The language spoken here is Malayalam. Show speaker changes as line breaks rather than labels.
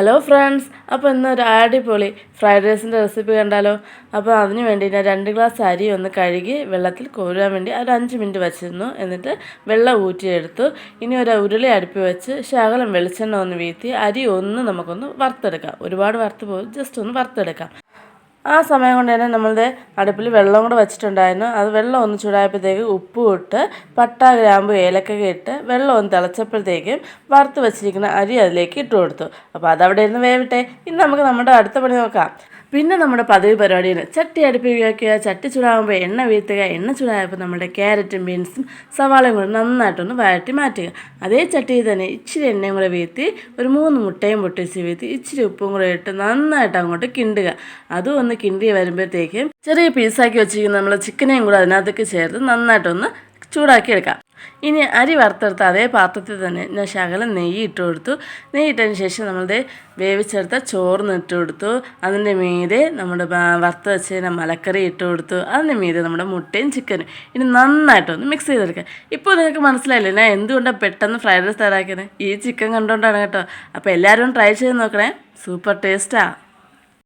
ഹലോ ഫ്രണ്ട്സ് അപ്പോൾ ഇന്നൊരു അടിപൊളി ഫ്രൈഡ് റൈസിന്റെ റെസിപ്പി കണ്ടാലോ? അപ്പോൾ അതിന് വേണ്ടി ഞാൻ രണ്ട് ഗ്ലാസ് അരി ഒന്ന് കഴുകി വെള്ളത്തിൽ കോരാൻ വേണ്ടി ഒരു അഞ്ച് മിനിറ്റ് വെച്ചിരുന്നു. എന്നിട്ട് വെള്ളം ഊറ്റിയെടുത്തു. ഇനി ഒരു ഉരുളി അടുപ്പി വെച്ച് ശകലം വെളിച്ചെണ്ണ ഒന്ന് വീഴ്ത്തി അരി ഒന്ന് നമുക്കൊന്ന് വറുത്തെടുക്കാം. ഒരുപാട് വറുത്ത് പോകും ജസ്റ്റ് ഒന്ന് വറുത്തെടുക്കാം. ആ സമയം കൊണ്ട് തന്നെ നമ്മളുടെ അടുപ്പിൽ വെള്ളം കൂടെ വെച്ചിട്ടുണ്ടായിരുന്നു. അത് വെള്ളം ഒന്ന് ചൂടായപ്പോഴത്തേക്ക് ഉപ്പും ഇട്ട് പട്ട ഗ്രാമ്പു ഏലക്കൊക്കെ ഇട്ട് വെള്ളം ഒന്ന് തിളച്ചപ്പോഴത്തേക്കും വറുത്ത് വെച്ചിരിക്കുന്ന അരി അതിലേക്ക് ഇട്ട് കൊടുത്തു. അപ്പോൾ അതവിടെ ഇരുന്ന് വേവട്ടെ. ഇനി നമുക്ക് നമ്മുടെ അടുത്ത പണി നോക്കാം. പിന്നെ നമ്മുടെ പതിവ് പരിപാടിയിൽ ചട്ടി അടുപ്പിൽ വയ്ക്കുക. ചട്ടി ചൂടാകുമ്പോൾ എണ്ണ വീഴ്ത്തുക എണ്ണ ചൂടായപ്പോൾ നമ്മുടെ ക്യാരറ്റും ബീൻസും സവാളയും കൂടെ നന്നായിട്ടൊന്ന് വഴറ്റി മാറ്റുക. അതേ ചട്ടിയിൽ തന്നെ ഇച്ചിരി എണ്ണയും കൂടെ വീഴ്ത്തി ഒരു മൂന്ന് മുട്ടയും പൊട്ടിച്ച് വീഴ്ത്തി ഇച്ചിരി ഉപ്പും കൂടെ ഇട്ട് നന്നായിട്ട് അങ്ങോട്ട് കിണ്ടുക. അതും ഒന്ന് കിണ്ടി വരുമ്പോഴത്തേക്കും ചെറിയ പീസാക്കി വെച്ചിരിക്കുന്ന നമ്മൾ ചിക്കനെയും കൂടെ അതിനകത്തേക്ക് ചേർത്ത് നന്നായിട്ടൊന്ന് ചൂടാക്കി എടുക്കാം ഇനി അരി വറുത്തെടുത്ത അതേ പാത്രത്തിൽ തന്നെ ഞാൻ ശകലം നെയ്യ് ഇട്ട് കൊടുത്തു. നെയ്യ് ഇട്ടതിന് ശേഷം നമ്മളുടെ വേവിച്ചെടുത്ത ചോറ് ഇട്ട് കൊടുത്തു. അതിന്റെ മീതെ നമ്മുടെ വറുത്ത് വെച്ചതിന് മലക്കറി ഇട്ട് കൊടുത്തു. അതിന്റെ മീതെ നമ്മുടെ മുട്ടയും ചിക്കനും. ഇനി നന്നായിട്ടൊന്ന് മിക്സ് ചെയ്തെടുക്കുക ഇപ്പോൾ നിങ്ങൾക്ക് മനസ്സിലായില്ലേ ഞാൻ എന്തുകൊണ്ടാണ് പെട്ടെന്ന് ഫ്രൈഡ് റൈസ് തയ്യാറാക്കിയത്? ഈ ചിക്കൻ കണ്ടുകൊണ്ടാണ് കേട്ടോ. അപ്പോൾ എല്ലാവരും ട്രൈ ചെയ്ത് നോക്കണേ. സൂപ്പർ ടേസ്റ്റാണ്